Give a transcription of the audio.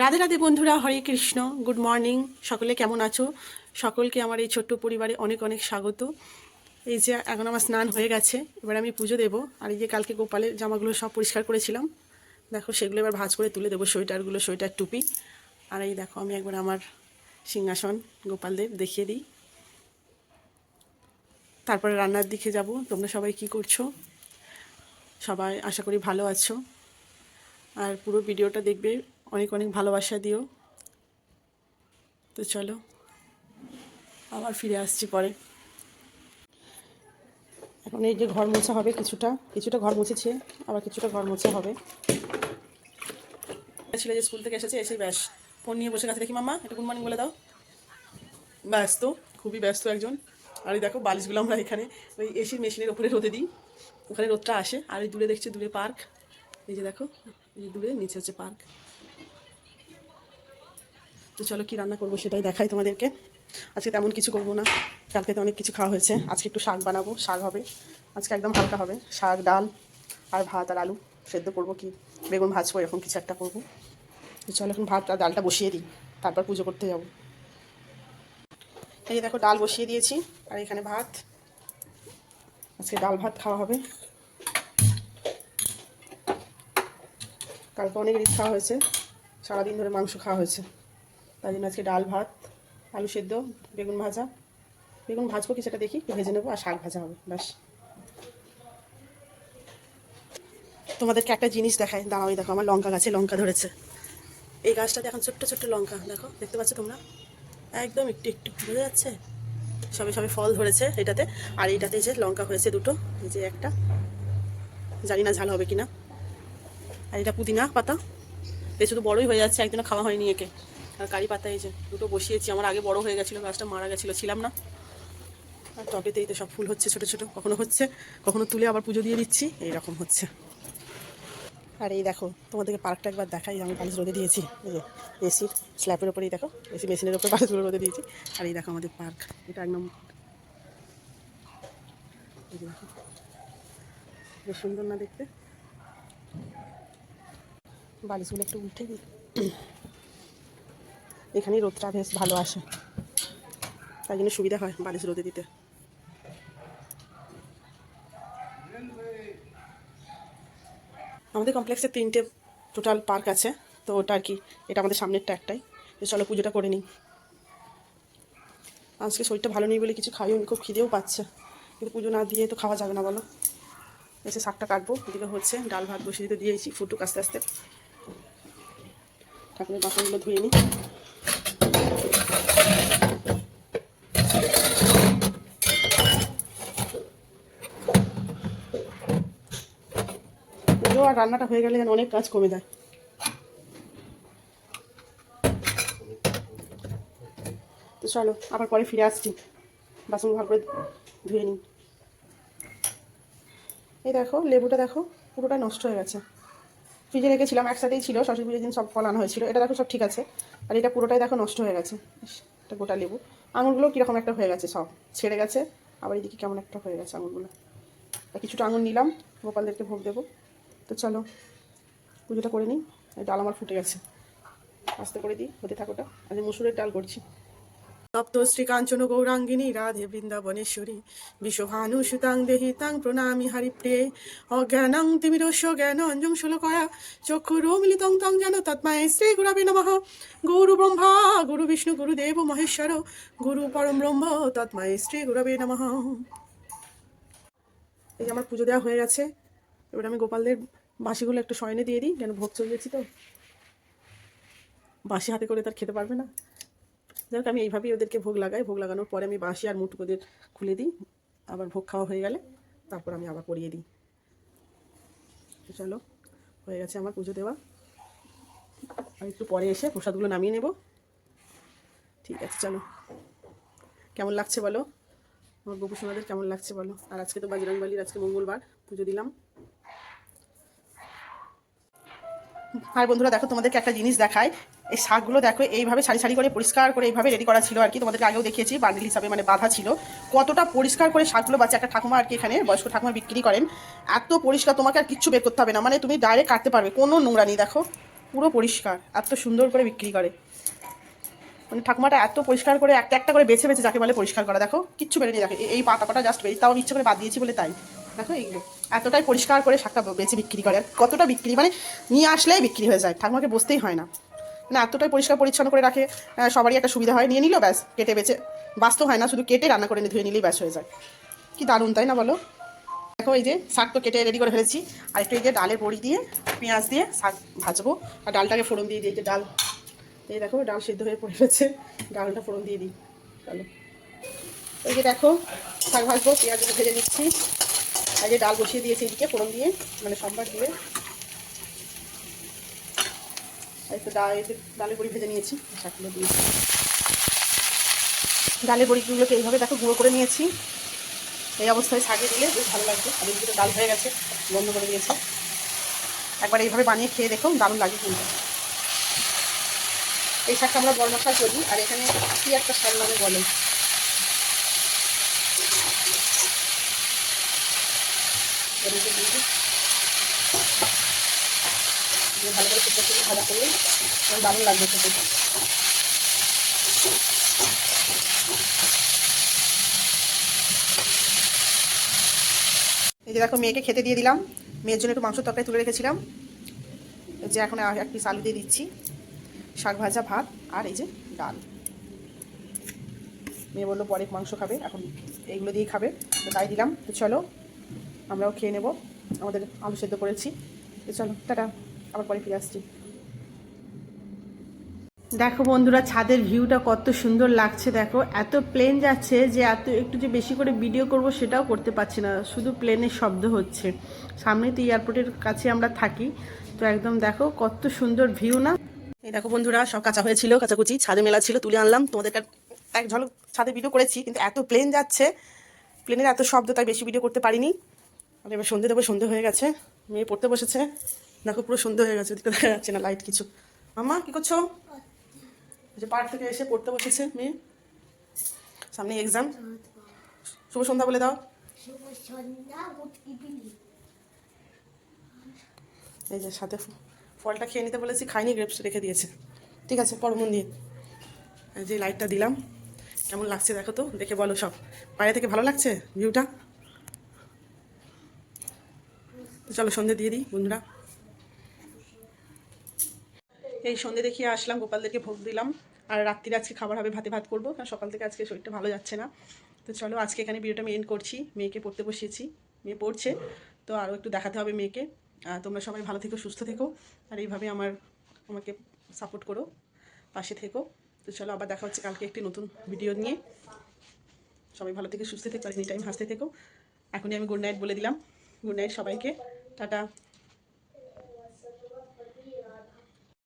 রাধে রাধে বন্ধুরা, হরে Krishna good morning সকলে কেমন আছো? সকলকে আমার এই ছোট্ট পরিবারে অনেক অনেক স্বাগত। এই যে এখন আমার স্নান হয়ে গেছে, এবার আমি পুজো দেবো। আর এই যে কালকে গোপালের জামাগুলো সব পরিষ্কার করেছিলাম, দেখো সেগুলো এবার ভাজ করে তুলে দেবো সোয়েটারগুলো, সোয়েটার টুপি। আর এই দেখো আমি একবার আমার সিংহাসন গোপালদের দেখিয়ে দিই। তারপরে রান্নার দিকে যাব, তোমরা সবাই কি করছ? সবাই আশা করি ভালো আছো। আর পুরো ভিডিওটা দেখবে অনেক অনেক ভালোবাসা দিও। তো চলো, আবার ফিরে আসছি পরে। এখন এই যে ঘর মোছা হবে কিছুটা কিছুটা ঘর মুছেছে, আবার কিছুটা ঘর মোছা হবে। ছেলে যে স্কুল থেকে এসেছে, এসে ব্যাস। ফোন নিয়ে বসে গেছে, দেখি মাম্মা, একটু গুড মর্নিং বলে দাও। ব্যস্ত খুবই ব্যস্ত একজন। আর এই দেখো, বালিশগুলো আমরা এখানে, ওই এসির মেশিনের ওপরে রোদে দিই। ওখানে রোদটা আসে, আর এই দূরে দেখছি, দূরে পার্ক এই যে দেখো, এই যে দূরে, নিচে হচ্ছে পার্ক তো চলো কি রান্না করব সেটাই দেখাই তোমাদেরকে। আজকে তেমন কিছু করব না। কালকে তো অনেক কিছু খাওয়া হয়েছে। আজকে একটু শাক বানাবো। শাক হবে। আজকে একদম হালকা হবে। শাক, ডাল আর ভাত আর আলু সেদ্ধ করব কি? বেগুন ভাজবো, এরকম কিছু একটা করব। তো চলো এখন ভাত আর ডালটা বসিয়ে দিই। তারপর পুজো করতে যাব। এই দেখো, ডাল বসিয়ে দিয়েছি। আর এখানে ভাত। আজকে ডাল ভাত খাওয়া হবে। কালকে অনেক রিচ খাওয়া হয়েছে। সারাদিন ধরে মাংস খাওয়া হয়েছে। তাই জন্য আজকে ডাল ভাত, আলু সেদ্ধ, বেগুন ভাজা। বেগুন ভাজবো কি সেটা দেখি ভেজে নেব আর শাক ভাজা হবে, ব্যাস। তোমাদেরকে একটা জিনিস দেখায় দাঁড়াও দেখো, আমার লঙ্কা গাছে লঙ্কা ধরেছে। এই গাছটাতে এখন ছোট্ট ছোট্ট লঙ্কা, দেখো, দেখতে পাচ্ছ তোমরা? একদম একটু একটু বোঝা যাচ্ছে? সবে সবে ফল ধরেছে এটাতে, আর এইটাতে যে লঙ্কা হয়েছে দুটো, এই যে একটা। জানি না ঝাল হবে কিনা। আর এটা পুদিনা পাতা, এ শুধু বড়ই হয়ে যাচ্ছে, একদিনও খাওয়া হয়নি একে। আর কারি পাতা এই যে, দুটো বসিয়েছি। আমার আগে বড় হয়ে গেছিল গাছটা মারা গেছিল, ছিলাম না। আর টবেতেই তো সব ফুল হচ্ছে, ছোট ছোট, কখনো হচ্ছে, কখনো তুলে আবার পুজো দিয়ে দিচ্ছি, এইরকম হচ্ছে। আর এই দেখো, তোমাদেরকে পার্কটা একবার দেখাই, আমি বালিশ রোদে দিয়েছি, এই যে এসির স্ল্যাপের ওপরেই দেখো এসি মেশিনের ওপরে বালিশগুলো রোদে দিয়েছি। আর এই দেখো আমাদের পার্ক এটা এক নম্বর এই যে দেখো, বেশ সুন্দর না দেখতে? বালিশগুলো একটু উঠে দিই। এখানেই রোদটা বেশ ভালো আসে। তাই জন্য সুবিধা হয় বালিশ রোদে দিতে। আমাদের কমপ্লেক্সে তিনটে টোটাল পার্ক আছে, তো ওটা আর কি, এটা আমাদের সামনেরটা একটাই। তো চলো পুজোটা করে নিই। আজকে শরীরটা ভালো নেই বলে কিছু খাইও খুব খিদেও পাচ্ছে। কিন্তু পুজো না দিয়ে তো খাওয়া যাবে না বলো। এসে শাকটা কাটবো, এদিকে হচ্ছে ডাল ভাত বসিয়ে দিতে দিয়েছি, ফুটুক আস্তে আস্তে। ঠাকুরের বাসনগুলো ধুয়ে নিই। আর রান্নাটা হয়ে গেলে যেন অনেক কাজ কমে যায়। তো চলো, আবার পরে ফিরে আসছি। বাসন ভালো করে ধুয়ে নিই। এই দেখো, লেবুটা দেখো, পুরোটা নষ্ট হয়ে গেছে। ফ্রিজে রেখেছিলাম, একসাথেই ছিল সরস্বতী পুজোর দিন সব ফল আনা হয়েছিল। এটা দেখো সব ঠিক আছে, আর এটা পুরোটাই দেখো নষ্ট হয়ে গেছে। এটা গোটা লেবু। আঙুরগুলো কীরকম একটা হয়ে গেছে সব, ছেড়ে গেছে, আবার এদিকে কেমন একটা হয়ে গেছে আঙুরগুলো। কিছুটা আঙুর নিলাম, গোপালদেরকে ভোগ দেবো। তো চলো, পুজোটা করে নিই। ডাল আমার ফুটে গেছে। আস্তে করে দিই, হতে থাকোটা আজ মুসুরের ডাল করছি। তপ্ত শ্রী কাঞ্চন গৌরাঙ্গিনী, রাধে বৃন্দাবনেশ্বরী। বিশ্বভানু সুতাং দেহি তাং প্রণামি হরিপ্রিয়ে। অজ্ঞানং তিমিরস্য জ্ঞান অঞ্জং শুলকয়া। চক্ষুরো মিলিতং তং যেন তৎমায় শ্রী গুরাবে নমঃ। গুরু ব্রহ্মা গুরু বিষ্ণু, গুরুদেব মহেশ্বর। গুরু পরম ব্রহ্ম, তৎমায় শ্রী গুরবে নমঃ। এই আমার পুজো দেওয়া হয়ে গেছে। এবার আমি গোপালদের বাসিগুলো একটু শয়নে দিয়ে দিই, কেন ভোগ চলিয়েছি তো। বাসি হাতে করে তার খেতে পারবে না। যাই আমি এইভাবেই ওদেরকে ভোগ লাগাই। ভোগ লাগানোর পরে আমি বাঁশি আর মুটুক ওদের খুলে দিই। আবার ভোগ খাওয়া হয়ে গেলে তারপর আমি আবার পরিয়ে দিই। চলো, হয়ে গেছে আমার পুজো দেওয়া। আর একটু পরে এসে প্রসাদগুলো নামিয়ে নেব। ঠিক আছে, চলো। কেমন লাগছে বলো? আমার গোপু কেমন লাগছে বলো? আর আজকে তো বাজরংবালির আজকে মঙ্গলবার, পুজো দিলাম। আর বন্ধুরা দেখো, তোমাদেরকে একটা জিনিস দেখায় এই শাকগুলো দেখো, এইভাবে সারি সারি করে পরিষ্কার করে এইভাবে রেডি করা ছিল আর কি। তোমাদেরকে আগেও দেখিয়েছি, বান্ডিল হিসাবে মানে বাঁধা ছিল। কতটা পরিষ্কার করে শাকগুলো বাচ্চা একটা ঠাকুমা আর কি এখানে বয়স্ক ঠাকুমা বিক্রি করেন। এত পরিষ্কার, তোমাকে আর কিচ্ছু বের করতে হবে না। মানে তুমি ডাইরেক্ট কাটতে পারবে, কোনো নোংরা নেই, দেখো। পুরো পরিষ্কার, এত সুন্দর করে বিক্রি করে। মানে ঠাকুমাটা এত পরিষ্কার করে একটা একটা করে বেছে বেছে যাকে বলে পরিষ্কার করা, দেখো। কিচ্ছু বেরোনি দেখো। এই- পাতা কটা জাস্ট বেরিয়ে তাও ইচ্ছে করে বাদ দিয়েছি বলে তাই। দেখো এইগুলো এতটাই পরিষ্কার করে শাকটা বেছে বিক্রি করে, কতটা বিক্রি মানে নিয়ে আসলেই বিক্রি হয়ে যায়, ঠাকুমাকে বসতেই হয় না। মানে এতটাই পরিষ্কার পরিচ্ছন্ন করে রাখে সবারই একটা সুবিধা হয়, নিয়ে নিল ব্যাস, কেটে বেছে বাঁচতে হয় না, শুধু কেটে রান্না করে ধুয়ে নিলেই ব্যাস হয়ে যায়। কি দারুণ, তাই না বলো? দেখো এই যে শাক তো কেটে রেডি করে ফেলেছি, আর একটু এই যে ডালের বড়ি দিয়ে, পেঁয়াজ দিয়ে শাক ভাজবো, আর ডালটাকে ফোড়ন দিয়ে দিই যে ডাল। এই দেখো, ডাল সিদ্ধ হয়ে পড়ে গেছে, ডালটা ফোড়ন দিয়ে দিই, চলো। এই যে দেখো, শাক ভাজবো, পেঁয়াজ ভেজে নিচ্ছি। আর যে ডাল বসিয়ে দিয়েছি এদিকে, ফোড়ন দিয়ে মানে সম্বার দিয়ে। একটু ডাল ডালের বড়ি ভেজে নিয়েছি শাকগুলো দিয়েছি ডালের বড়িগুলোকে এইভাবে দেখো গুঁড়ো করে নিয়েছি। এই অবস্থায় শাকে দিলে বেশ ভালো লাগবে। আর এদিকে ডাল হয়ে গেছে বন্ধ করে দিয়েছে। একবার এইভাবে বানিয়ে খেয়ে দেখো, দারুণ লাগে কিন্তু। এই শাকটা আমরা বড় করি, আর এখানে কি একটা শাক নামে বলে? দিয়ে ভালো করে ভাজা করলে দারুণ লাগবে খেতে এই যে দেখো, মেয়েকে খেতে দিয়ে দিলাম। মেয়ের জন্য একটু মাংস তরকারি তুলে রেখেছিলাম। যে এখন এক পিস আলু দিয়ে দিচ্ছি। শাক ভাজা, ভাত আর এই যে ডাল। মেয়ে বলল, পরে মাংস খাবে, এখন এইগুলো দিয়েই খাবে। তাই দিলাম। তো চলো আমরাও খেয়ে নেব। আমাদের আলু সেদ্ধ করেছি। চলো, টাটা। আবার পরে ফিরে আসছি। দেখো বন্ধুরা, ছাদের ভিউটা কত সুন্দর লাগছে, দেখো। এত প্লেন যাচ্ছে যে এত একটু যে বেশি করে ভিডিও করব সেটাও করতে পারছি না। শুধু প্লেনের শব্দ হচ্ছে। সামনে তো এয়ারপোর্টের কাছে আমরা থাকি। তো একদম দেখো, কত সুন্দর ভিউ না। এই দেখো বন্ধুরা, সব কাঁচা হয়েছিল কাঁচাকুচি, ছাদে মেলা ছিল, তুলে আনলাম। তোমাদের এক ঝলক ছাদে ভিডিও করেছি, কিন্তু এত প্লেন যাচ্ছে। প্লেনের এত শব্দ তাই বেশি ভিডিও করতে পারিনি। আর এবার সন্ধে দেবো, সন্ধে হয়ে গেছে। মেয়ে পড়তে বসেছে। দেখো পুরো সন্ধে হয়ে গেছে ওদিকে দেখা যাচ্ছে না লাইট কিছু। মামা কি করছ? যে পার্ক থেকে এসে পড়তে বসেছে মেয়ে। সামনে এক্সাম শুভ সন্ধ্যা বলে দাও। এই যে সাথে ফলটা খেয়ে নিতে বলেছি, খাইনি গ্রেপস রেখে দিয়েছে। ঠিক আছে পর মন দিয়ে। যে লাইটটা দিলাম। কেমন লাগছে দেখো তো, দেখে বলো সব। বাইরে থেকে ভালো লাগছে? ভিউটা তো চলো সন্ধে দিয়ে দিই, বন্ধুরা। এই সন্ধে দেখিয়ে আসলাম, গোপালদেরকে ভোগ দিলাম। আর রাত্রিরে আজকে খাবার হবে ভাতে ভাত করব, কারণ সকাল থেকে আজকে শরীরটা ভালো যাচ্ছে না। তো চলো আজকে এখানে ভিডিওটা আমি এন্ড করছি, মেয়েকে পড়তে বসিয়েছি, মেয়ে পড়ছে। তো আরও একটু দেখাতে হবে মেয়েকে। তোমরা সবাই ভালো থেকো, সুস্থ থেকো, আর এইভাবে আমার, আমাকে সাপোর্ট করো, পাশে থেকো। তো চলো আবার দেখা হচ্ছে কালকে একটি নতুন ভিডিও নিয়ে। সবাই ভালো থেকে সুস্থ থেকো, আর এনি টাইম হাসতে থেকো। এখনই আমি গুড নাইট বলে দিলাম। গুড নাইট সবাইকে। টাটা।